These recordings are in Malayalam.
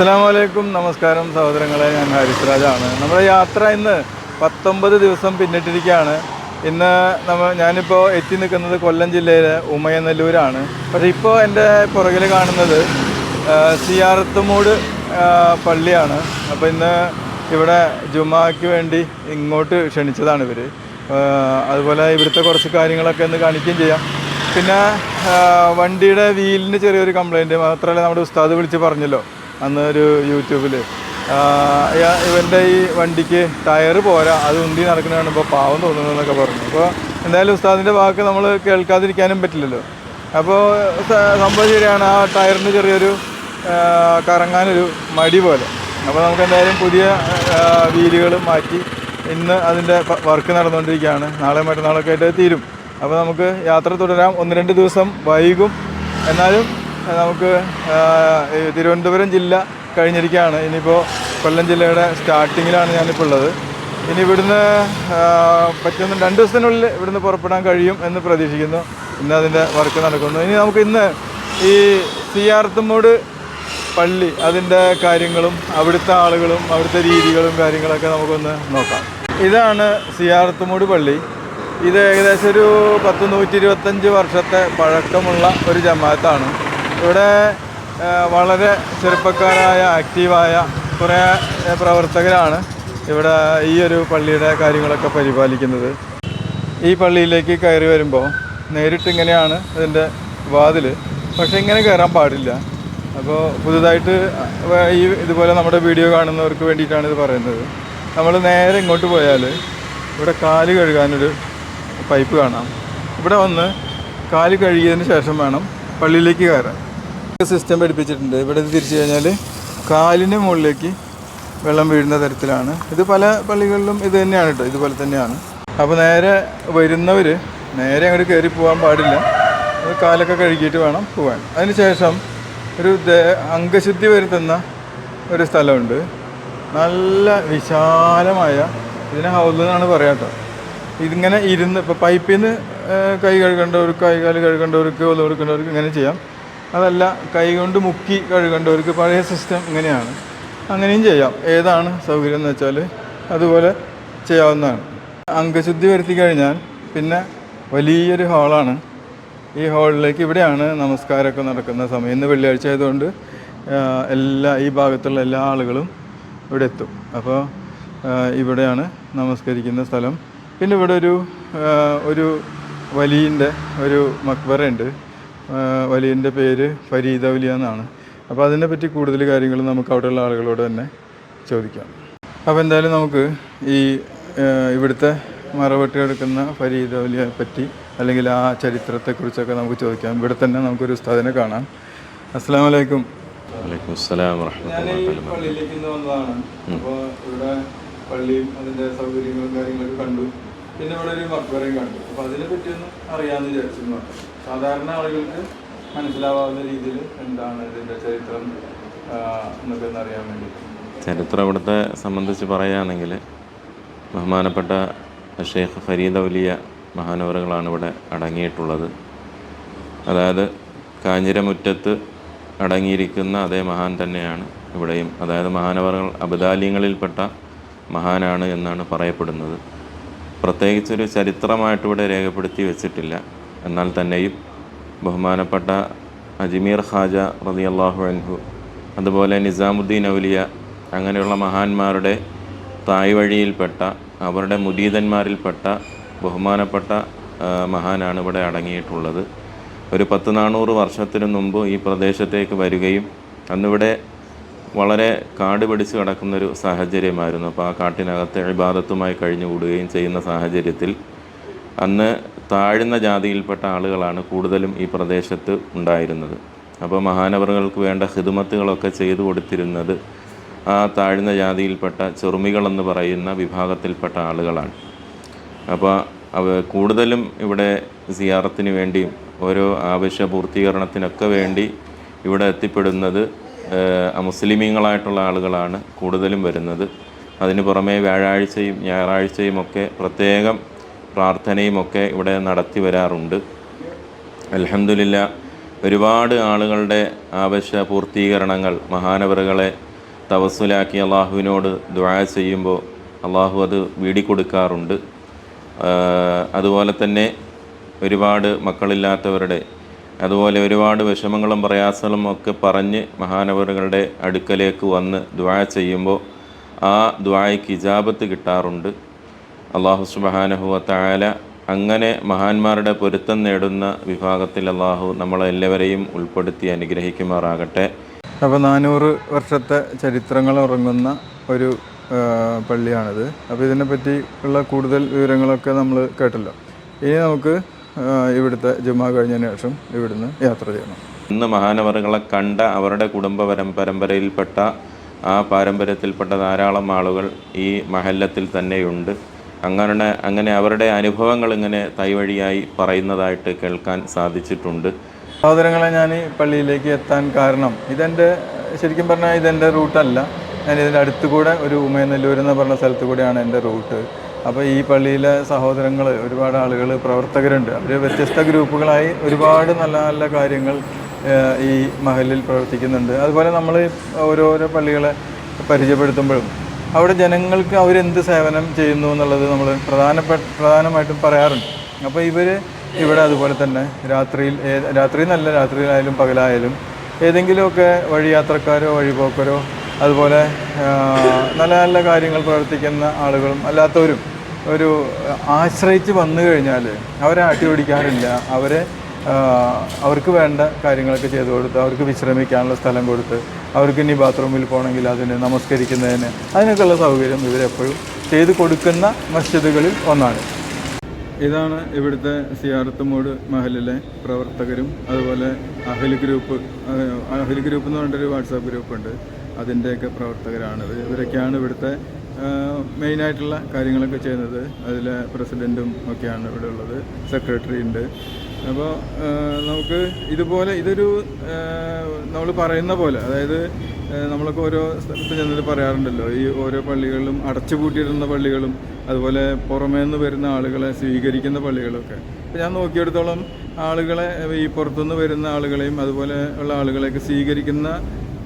അസ്സാമലൈക്കും നമസ്കാരം സഹോദരങ്ങളെ. ഞാൻ ഹാരിസ് രാജാണ്. നമ്മുടെ യാത്ര ഇന്ന് പത്തൊമ്പത് ദിവസം പിന്നിട്ടിരിക്കുകയാണ്. ഇന്ന് നമ്മ ഞാനിപ്പോൾ എത്തി നിൽക്കുന്നത് കൊല്ലം ജില്ലയിലെ ഉമയനെല്ലൂരാണ്. പക്ഷേ ഇപ്പോൾ എന്റെ പുറകിൽ കാണുന്നത് സിയാറത്തുമൂട് പള്ളിയാണ്. അപ്പോൾ ഇന്ന് ഇവിടെ ജുമാക്ക് വേണ്ടി ഇങ്ങോട്ട് ക്ഷണിച്ചതാണ് ഇവർ അതുപോലെ ഇവിടുത്തെ കുറച്ച് കാര്യങ്ങളൊക്കെ ഒന്ന് കാണിക്കുകയും ചെയ്യാം. പിന്നെ വണ്ടിയുടെ വീലിന് ചെറിയൊരു കംപ്ലൈന്റ് മാത്രമല്ല നമ്മുടെ ഉസ്താദ് വിളിച്ച് പറഞ്ഞല്ലോ. അന്ന് ഒരു യൂട്യൂബിൽ ഇവന്റെ ഈ വണ്ടിക്ക് ടയർ പോരാ. അത് ഉന്തി നടക്കുന്നതാണ് കാണുമ്പോൾ പാവം തോന്നുന്നു എന്നൊക്കെ പറഞ്ഞു. അപ്പോൾ എന്തായാലും ഉസ്താദിന്റെ വാക്ക് നമ്മൾ കേൾക്കാതിരിക്കാനും പറ്റില്ലല്ലോ. അപ്പോൾ സംഭവം ശരിയാണ്. ആ ടയറിന് ചെറിയൊരു കറങ്ങാനൊരു മടി പോലെ. അപ്പോൾ നമുക്ക് എന്തായാലും പുതിയ വീലുകൾ മാറ്റി ഇന്ന് അതിന്റെ വർക്ക് നടന്നുകൊണ്ടിരിക്കുകയാണ്. നാളെ മറ്റന്നാളൊക്കെ ആയിട്ട് തീരും. അപ്പോൾ നമുക്ക് യാത്ര തുടരാം. ഒന്ന് രണ്ട് ദിവസം വൈകും. എന്നാലും നമുക്ക് തിരുവനന്തപുരം ജില്ല കഴിഞ്ഞിരിക്കുകയാണ്. ഇനിയിപ്പോൾ കൊല്ലം ജില്ലയുടെ സ്റ്റാർട്ടിങ്ങിലാണ് ഞാനിപ്പോൾ ഉള്ളത്. ഇനി ഇവിടുന്ന് പറ്റുന്ന രണ്ട് ദിവസത്തിനുള്ളിൽ ഇവിടുന്ന് പുറപ്പെടാൻ കഴിയും എന്ന് പ്രതീക്ഷിക്കുന്നു. ഇന്ന് അതിന്റെ വർക്ക് നടക്കുന്നു. ഇനി നമുക്ക് ഇന്ന് ഈ സിയാർത്തുമൂട് പള്ളി അതിന്റെ കാര്യങ്ങളും അവിടുത്തെ ആളുകളും അവിടുത്തെ രീതികളും കാര്യങ്ങളൊക്കെ നമുക്കൊന്ന് നോക്കാം. ഇതാണ് സിയാർത്തുമൂട് പള്ളി. ഇത് ഏകദേശം ഒരു പത്ത് നൂറ്റി ഇരുപത്തഞ്ച് വർഷത്തെ പഴക്കമുള്ള ഒരു ജമാഅത്താണ്. ഇവിടെ വളരെ ചെറുപ്പക്കാരായ ആക്റ്റീവായ കുറേ പ്രവർത്തകരാണ് ഇവിടെ ഈ ഒരു പള്ളിയുടെ കാര്യങ്ങളൊക്കെ പരിപാലിക്കുന്നത്. ഈ പള്ളിയിലേക്ക് കയറി വരുമ്പോൾ നേരിട്ട് ഇങ്ങനെയാണ് ഇതിന്റെ വാതിൽ പക്ഷേ ഇങ്ങനെ കയറാൻ പാടില്ല. അപ്പോൾ പുതുതായിട്ട് ഈ ഇതുപോലെ നമ്മുടെ വീഡിയോ കാണുന്നവർക്ക് വേണ്ടിയിട്ടാണ് ഇത് പറയുന്നത്. നമ്മൾ നേരെ ഇങ്ങോട്ട് പോയാൽ ഇവിടെ കാൽ കഴുകാനൊരു പൈപ്പ് കാണാം. ഇവിടെ വന്ന് കാൽ കഴുകിയതിന് ശേഷം വേണം പള്ളിയിലേക്ക് കയറാൻ. സിസ്റ്റം പഠിപ്പിച്ചിട്ടുണ്ട്. ഇവിടെ തിരിച്ചു കഴിഞ്ഞാൽ കാലിന് മുകളിലേക്ക് വെള്ളം വീഴുന്ന തരത്തിലാണ്. ഇത് പല പള്ളികളിലും ഇത് തന്നെയാണ് കേട്ടോ ഇതുപോലെ തന്നെയാണ്. അപ്പോൾ നേരെ വരുന്നവർ നേരെ അങ്ങോട്ട് കയറി പോകാൻ പാടില്ല. കാലൊക്കെ കഴുകിയിട്ട് വേണം പോകാൻ അതിനുശേഷം ഒരു അംഗശുദ്ധി വരുത്തുന്ന ഒരു സ്ഥലമുണ്ട്. നല്ല വിശാലമായ ഇതിനെ ഹൗസ് എന്നാണ് പറയാം കേട്ടോ ഇതിങ്ങനെ ഇരുന്ന് ഇപ്പോൾ പൈപ്പിൽ നിന്ന് കൈ കഴുകേണ്ടവർക്ക് കൈകാൽ കഴുകേണ്ടവർക്ക് ഒന്നു കൊടുക്കേണ്ടവർക്ക് ഇങ്ങനെ ചെയ്യാം. അതല്ല കൈകൊണ്ട് മുക്കി കഴുകേണ്ടവർക്ക് പഴയ സിസ്റ്റം ഇങ്ങനെയാണ്. അങ്ങനെയും ചെയ്യാം. ഏതാണ് സൗകര്യം എന്ന് വെച്ചാൽ അതുപോലെ ചെയ്യാവുന്നതാണ്. അംഗശുദ്ധി വരുത്തി കഴിഞ്ഞാൽ പിന്നെ വലിയൊരു ഹാളാണ് ഈ ഹാളിലേക്ക് ഇവിടെയാണ് നമസ്കാരമൊക്കെ നടക്കുന്ന സമയം. ഇന്ന് വെള്ളിയാഴ്ച ആയതുകൊണ്ട് എല്ലാ ഈ ഭാഗത്തുള്ള എല്ലാ ആളുകളും ഇവിടെ എത്തും. അപ്പോൾ ഇവിടെയാണ് നമസ്കരിക്കുന്ന സ്ഥലം. പിന്നെ ഇവിടെ ഒരു ഒരു വലിയന്റെ ഒരു മക്ബറുണ്ട് ആ, വലിയന്റെ പേര് ഫരീദ വലിയ എന്നാണ്. അപ്പോൾ അതിനെപ്പറ്റി കൂടുതൽ കാര്യങ്ങൾ നമുക്ക് അവിടെയുള്ള ആളുകളോട് തന്നെ ചോദിക്കാം. അപ്പോൾ എന്തായാലും നമുക്ക് ഈ ഇവിടുത്തെ മറവെട്ടി എടുക്കുന്ന ഫരീദ വലിയ പറ്റി അല്ലെങ്കിൽ ആ ചരിത്രത്തെക്കുറിച്ചൊക്കെ നമുക്ക് ചോദിക്കാം. ഇവിടെ തന്നെ നമുക്കൊരു ഉസ്താദിനെ കാണാം. അസ്സാം വലൈക്കും ഞാൻ ഈ പള്ളിയിലേക്ക് ഇന്ന് വന്നതാണ്. അപ്പോൾ ഇവിടെ പള്ളിയും അതിന്റെ സൗകര്യങ്ങളും കാര്യങ്ങളൊക്കെ കണ്ടു. പിന്നെ ഇവിടെ ഒരു മക്ബറയും കണ്ടു അപ്പോൾ അതിനെ പറ്റിയൊന്നും അറിയാമെന്ന് വിചാരിച്ചു മാത്രം സാധാരണ ആളുകൾക്ക് മനസ്സിലാവാവുന്ന രീതിയിൽ എന്താണ് ഇതിന്റെ ചരിത്രം എന്നൊക്കെ ഒന്ന് അറിയാൻ വേണ്ടി. ചരിത്രം ഇവിടുത്തെ സംബന്ധിച്ച് പറയുകയാണെങ്കിൽ ബഹുമാനപ്പെട്ട ഷെയ്ഖ് ഫരീദ് ഔലിയ മഹാനവറുകളാണ് ഇവിടെ അടങ്ങിയിട്ടുള്ളത്. അതായത് കാഞ്ഞിരമുറ്റത്ത് അടങ്ങിയിരിക്കുന്ന അതേ മഹാൻ തന്നെയാണ് ഇവിടെയും. അതായത് മഹാനവറുകൾ അബദാലിയങ്ങളിൽപ്പെട്ട മഹാനാണ് എന്നാണ് പറയപ്പെടുന്നത്. പ്രത്യേകിച്ചൊരു ചരിത്രമായിട്ട് ഇവിടെ രേഖപ്പെടുത്തി വെച്ചിട്ടില്ല. എന്നാൽ തന്നെയും ബഹുമാനപ്പെട്ട അജ്മീർ ഖാജ റതി അള്ളാഹു അൻഹു അതുപോലെ നിസാമുദ്ദീൻ ഔലിയ അങ്ങനെയുള്ള മഹാന്മാരുടെ തായ് വഴിയിൽപ്പെട്ട അവരുടെ മുരീതന്മാരിൽപ്പെട്ട ബഹുമാനപ്പെട്ട മഹാനാണ് ഇവിടെ അടങ്ങിയിട്ടുള്ളത്. ഒരു പത്ത് നാനൂറ് വർഷത്തിനു മുമ്പ് ഈ പ്രദേശത്തേക്ക് വരികയും അന്നിവിടെ വളരെ കാട് പിടിച്ച് കിടക്കുന്നൊരു സാഹചര്യമായിരുന്നു. അപ്പോൾ ആ കാട്ടിനകത്ത് ഇബാദത്തുമായി കഴിഞ്ഞുകൂടുകയും ചെയ്യുന്ന സാഹചര്യത്തിൽ അന്ന് താഴ്ന്ന ജാതിയിൽപ്പെട്ട ആളുകളാണ് കൂടുതലും ഈ പ്രദേശത്ത് ഉണ്ടായിരുന്നത്. അപ്പോൾ മഹാനവറുകൾക്ക് വേണ്ട ഹിദുമത്തുകളൊക്കെ ചെയ്തു കൊടുത്തിരുന്നത് ആ താഴ്ന്ന ജാതിയിൽപ്പെട്ട ചെറുമികളെന്ന് പറയുന്ന വിഭാഗത്തിൽപ്പെട്ട ആളുകളാണ്. അപ്പോൾ അവ കൂടുതലും ഇവിടെ സിയാറത്തിന് വേണ്ടിയും ഓരോ ആവശ്യ പൂർത്തീകരണത്തിനൊക്കെ വേണ്ടി ഇവിടെ എത്തിപ്പെടുന്നത് ഏഹ്, അമുസ്ലിമീങ്ങളായിട്ടുള്ള ആളുകളാണ് കൂടുതലും വരുന്നത്. അതിന് പുറമേ വ്യാഴാഴ്ചയും ഞായറാഴ്ചയും ഒക്കെ പ്രത്യേകം പ്രാർത്ഥനയും ഒക്കെ ഇവിടെ നടത്തി വരാറുണ്ട്. അലഹമില്ല ഒരുപാട് ആളുകളുടെ ആവശ്യ പൂർത്തീകരണങ്ങൾ മഹാനവറുകളെ തവസ്സുലാക്കി അള്ളാഹുവിനോട് ദുആ ചെയ്യുമ്പോൾ അള്ളാഹു അത് വീടിക്കൊടുക്കാറുണ്ട്. അതുപോലെ തന്നെ ഒരുപാട് മക്കളില്ലാത്തവരുടെ അതുപോലെ ഒരുപാട് വിഷമങ്ങളും പ്രയാസങ്ങളും ഒക്കെ പറഞ്ഞ് മഹാനവറുകളുടെ അടുക്കലേക്ക് വന്ന് ദുആ ചെയ്യുമ്പോൾ ആ ദുആയ്ക്ക് ഇജാബത്ത് കിട്ടാറുണ്ട്. അള്ളാഹു സുബാനഹുവത്തായാല തായാല അങ്ങനെ മഹാന്മാരുടെ പൊരുത്തം നേടുന്ന വിഭാഗത്തിൽ അള്ളാഹു നമ്മളെല്ലാവരെയും ഉൾപ്പെടുത്തി അനുഗ്രഹിക്കുമാറാകട്ടെ. അപ്പോൾ നാനൂറ് വർഷത്തെ ചരിത്രങ്ങൾ ഉറങ്ങുന്ന ഒരു പള്ളിയാണിത്. അപ്പോൾ ഇതിനെപ്പറ്റി ഉള്ള കൂടുതൽ വിവരങ്ങളൊക്കെ നമ്മൾ കേട്ടല്ലോ. ഇനി നമുക്ക് ഇവിടുത്തെ ജുമാ കഴിഞ്ഞതിന് ശേഷം ഇവിടുന്ന് യാത്ര ചെയ്യണം. ഇന്ന് മഹാനവറുകളെ കണ്ട അവരുടെ കുടുംബ പരം പരമ്പരയിൽപ്പെട്ട ആ പാരമ്പര്യത്തിൽപ്പെട്ട ധാരാളം ആളുകൾ ഈ മഹല്ലത്തിൽ തന്നെയുണ്ട്. അങ്ങനെ അങ്ങനെ അവരുടെ അനുഭവങ്ങൾ ഇങ്ങനെ തൈവഴിയായി പറയുന്നതായിട്ട് കേൾക്കാൻ സാധിച്ചിട്ടുണ്ട്. സഹോദരങ്ങളെ ഞാൻ ഈ പള്ളിയിലേക്ക് എത്താൻ കാരണം ഇതെന്റെ ശരിക്കും പറഞ്ഞാൽ ഇതെന്റെ റൂട്ടല്ല. ഞാൻ ഇതിന്റെ അടുത്തുകൂടെ ഒരു ഉമയനെല്ലൂർ എന്ന് പറഞ്ഞ സ്ഥലത്തു കൂടെയാണ് എന്റെ റൂട്ട്. അപ്പോൾ ഈ പള്ളിയിലെ സഹോദരങ്ങൾ ഒരുപാട് ആളുകൾ പ്രവർത്തകരുണ്ട്. അവർ വ്യത്യസ്ത ഗ്രൂപ്പുകളായി ഒരുപാട് നല്ല നല്ല കാര്യങ്ങൾ ഈ മഹലിൽ പ്രവർത്തിക്കുന്നുണ്ട്. അതുപോലെ നമ്മൾ ഓരോരോ പള്ളികളെ പരിചയപ്പെടുത്തുമ്പോഴും അവിടെ ജനങ്ങൾക്ക് അവരെന്ത് സേവനം ചെയ്യുന്നു എന്നുള്ളത് നമ്മൾ പ്രധാനപ്പെട്ട പ്രധാനമായിട്ടും പറയാറുണ്ട്. അപ്പോൾ ഇവർ ഇവിടെ അതുപോലെ തന്നെ രാത്രിയിൽ രാത്രി നല്ല രാത്രിയിലായാലും പകലായാലും ഏതെങ്കിലുമൊക്കെ വഴിയാത്രക്കാരോ വഴിപോക്കരോ അതുപോലെ നല്ല നല്ല കാര്യങ്ങൾ പ്രവർത്തിക്കുന്ന ആളുകളും അല്ലാത്തവരും ഒരു ആശ്രയിച്ച് വന്നു കഴിഞ്ഞാൽ അവരെ ആട്ടി ഓടിക്കാറില്ല അവരെ അവർക്ക് വേണ്ട കാര്യങ്ങളൊക്കെ ചെയ്തു കൊടുത്ത് അവർക്ക് വിശ്രമിക്കാനുള്ള സ്ഥലം കൊടുത്ത് അവർക്ക് ഇനി ബാത്റൂമിൽ പോകണമെങ്കിൽ അതിന് നമസ്കരിക്കുന്നതിന് അതിനൊക്കെയുള്ള സൗകര്യം ഇവരെപ്പോഴും ചെയ്തു കൊടുക്കുന്ന മസ്ജിദുകളിൽ ഒന്നാണ്. ഇതാണ് ഇവിടുത്തെ സിയാറത്ത് മോഡ് മഹലിലെ പ്രവർത്തകരും അതുപോലെ അഹലി ഗ്രൂപ്പ് അഹലി ഗ്രൂപ്പ് എന്ന് പറഞ്ഞിട്ടൊരു വാട്സാപ്പ് ഗ്രൂപ്പുണ്ട്. അതിന്റെയൊക്കെ പ്രവർത്തകരാണ് ഇവരൊക്കെയാണ് ഇവിടുത്തെ മെയിനായിട്ടുള്ള കാര്യങ്ങളൊക്കെ ചെയ്യുന്നത്. അതിൽ പ്രസിഡന്റും ഒക്കെയാണ് ഇവിടെ ഉള്ളത്. സെക്രട്ടറി ഉണ്ട്. അപ്പോൾ നമുക്ക് ഇതുപോലെ ഇതൊരു നമ്മൾ പറയുന്ന പോലെ അതായത് നമ്മളൊക്കെ ഓരോ സ്ഥലത്ത് ചെന്നിട്ട് പറയാറുണ്ടല്ലോ ഈ ഓരോ പള്ളികളിലും അടച്ചുപൂട്ടിയിരുന്ന പള്ളികളും അതുപോലെ പുറമേ നിന്ന് വരുന്ന ആളുകളെ സ്വീകരിക്കുന്ന പള്ളികളൊക്കെ. അപ്പോൾ ഞാൻ നോക്കിയെടുത്തോളം ആളുകളെ ഈ പുറത്തുനിന്ന് വരുന്ന ആളുകളെയും അതുപോലെ ഉള്ള ആളുകളെയൊക്കെ സ്വീകരിക്കുന്ന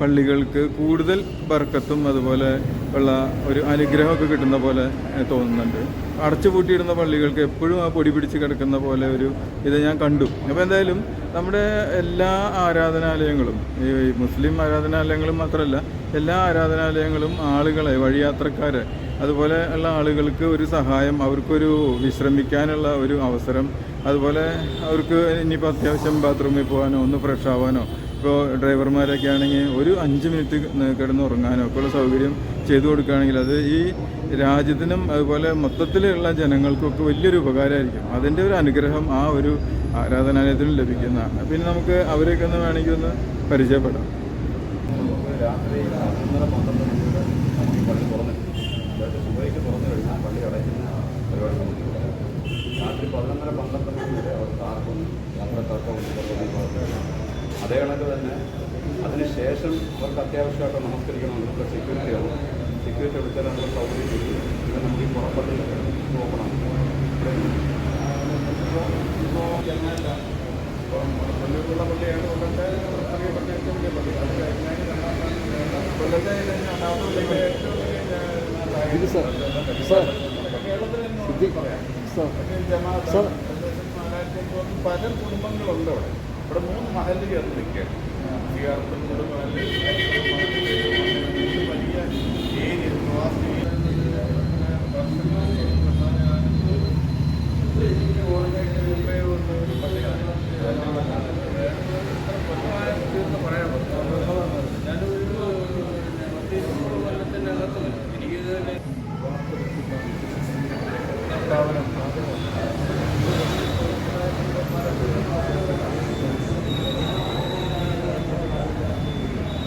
പള്ളികൾക്ക് കൂടുതൽ ബർക്കത്തും അതുപോലെ ഉള്ള ഒരു അനുഗ്രഹമൊക്കെ കിട്ടുന്ന പോലെ തോന്നുന്നുണ്ട്. അടച്ചുപൂട്ടിയിടുന്ന പള്ളികൾക്ക് എപ്പോഴും ആ പൊടി പിടിച്ച് കിടക്കുന്ന പോലെ ഒരു ഇത് ഞാൻ കണ്ടു. അപ്പോൾ എന്തായാലും നമ്മുടെ എല്ലാ ആരാധനാലയങ്ങളും ഈ മുസ്ലിം ആരാധനാലയങ്ങളും മാത്രമല്ല എല്ലാ ആരാധനാലയങ്ങളും ആളുകളെ വഴിയാത്രക്കാരെ അതുപോലെ ഉള്ള ആളുകൾക്ക് ഒരു സഹായം അവർക്കൊരു വിശ്രമിക്കാനുള്ള ഒരു അവസരം അതുപോലെ അവർക്ക് ഇനിയിപ്പോൾ അത്യാവശ്യം ബാത്റൂമിൽ പോകാനോ ഒന്ന് ഫ്രഷ് ആവാനോ ഇപ്പോൾ ഡ്രൈവർമാരൊക്കെ ആണെങ്കിൽ ഒരു അഞ്ച് മിനിറ്റ് കിടന്ന് ഉറങ്ങാനോ ഒക്കെ ഉള്ള സൗകര്യം ചെയ്തു കൊടുക്കുകയാണെങ്കിൽ അത് ഈ രാജ്യത്തിനും അതുപോലെ മൊത്തത്തിലുള്ള ജനങ്ങൾക്കൊക്കെ വലിയൊരു ഉപകാരമായിരിക്കും. അതിന്റെ ഒരു അനുഗ്രഹം ആ ഒരു ആരാധനാലയത്തിനും ലഭിക്കുന്നതാണ്. പിന്നെ നമുക്ക് അവരെയൊക്കെ ഒന്ന് വേണമെങ്കിൽ ഒന്ന് പരിചയപ്പെടാം രാത്രി ഒന്നര പന്ത്രണ്ട് മണിവരെ നമുക്ക് ഈ പള്ളി തുറന്നിട്ടുണ്ട് അതായത് സുബൈക്ക് തുറന്നു കഴിഞ്ഞാൽ പള്ളി അടയ്ക്കുന്ന പരിപാടി നമുക്ക് ഇവിടെ. രാത്രി പതിനൊന്നര പന്ത്രണ്ട് മണി വരെ അവർക്ക് ആർക്കും യാത്രക്കാർക്കോ ഒന്നും അതേ കണക്ക് തന്നെ അതിനുശേഷം അവർക്ക് അത്യാവശ്യമായിട്ട് നമസ്കരിക്കണമെങ്കിൽ സെക്യൂരിറ്റിയാണ് സെക്യൂരിറ്റി എടുത്താൽ നമ്മൾ സൗകര്യം ചെയ്തു ഇത് നമുക്ക് ഈ പുറപ്പെട്ട് ഓപ്പണാണ് ഇപ്പോൾ ജനമല്ല ഇപ്പം കൊല്ലത്തുള്ള പള്ളിയാണ് കൊല്ലത്തെ അറിയപ്പെട്ട ഏറ്റവും വലിയ പള്ളി അത് കഴിഞ്ഞാൽ രണ്ടാം കൊല്ലത്തെ ഏറ്റവും കേരളത്തിൽ പറയാം. ജമാഅത്ത് പല കുടുംബങ്ങളുണ്ട് അവിടെ. ഇവിടെ മൂന്ന് മഹൽ ചേർന്ന് നിൽക്കുകയാണ് മൂന്ന് കൂടെ മഹൽ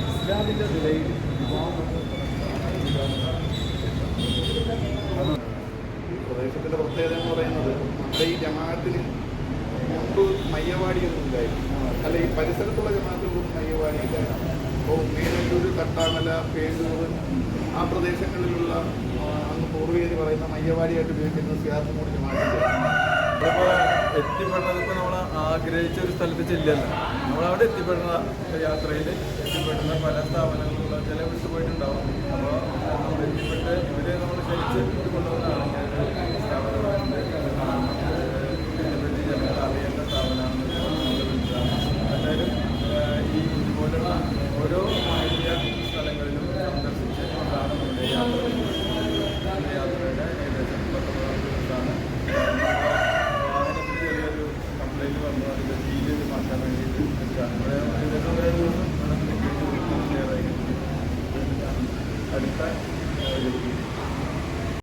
ഇസ്ലാമിന്റെ നിലയിൽ ഈ പ്രദേശത്തിന്റെ പ്രത്യേകത എന്ന് പറയുന്നത് നമ്മുടെ ഈ ജമാഅത്തിന് മുമ്പ് മയ്യവാടിയൊന്നും ഇല്ലായിരുന്നു അല്ല ഈ പരിസരത്തുള്ള ജമാഅത്തുകളൊന്നും മയ്യവാടി ഇല്ലായിരുന്നു അപ്പോൾ മേലൂർ തട്ടാമല പേരൂർ ആ പ്രദേശങ്ങളിലുള്ള പൂർവികർ പറയുന്ന മയ്യവാടിയായിട്ട് ഉപയോഗിക്കുന്നത് സിയാർത്ത് മൂടിന് മാറ്റില്ല എത്തിപ്പെടുന്നത് ഇപ്പോൾ നമ്മൾ ആഗ്രഹിച്ച ഒരു സ്ഥലത്ത് ചെല്ലല്ല. നമ്മളവിടെ എത്തിപ്പെടുന്ന യാത്രയിൽ എത്തിപ്പെടുന്ന പല സ്ഥാപനങ്ങളുള്ള ചില വിട്ടു പോയിട്ടുണ്ടാവും. അപ്പോൾ നമ്മൾ എത്തിപ്പെട്ട് ഇവരെ നമ്മൾ ക്ഷണിച്ച് കൊണ്ടുവന്നതാണ് സ്ഥാപനങ്ങളുണ്ട് ഇതിനെപ്പറ്റി ജനങ്ങൾ അറിയേണ്ട സ്ഥാപനമാണ് എന്തായാലും ഈ ഇതുപോലുള്ള ഓരോ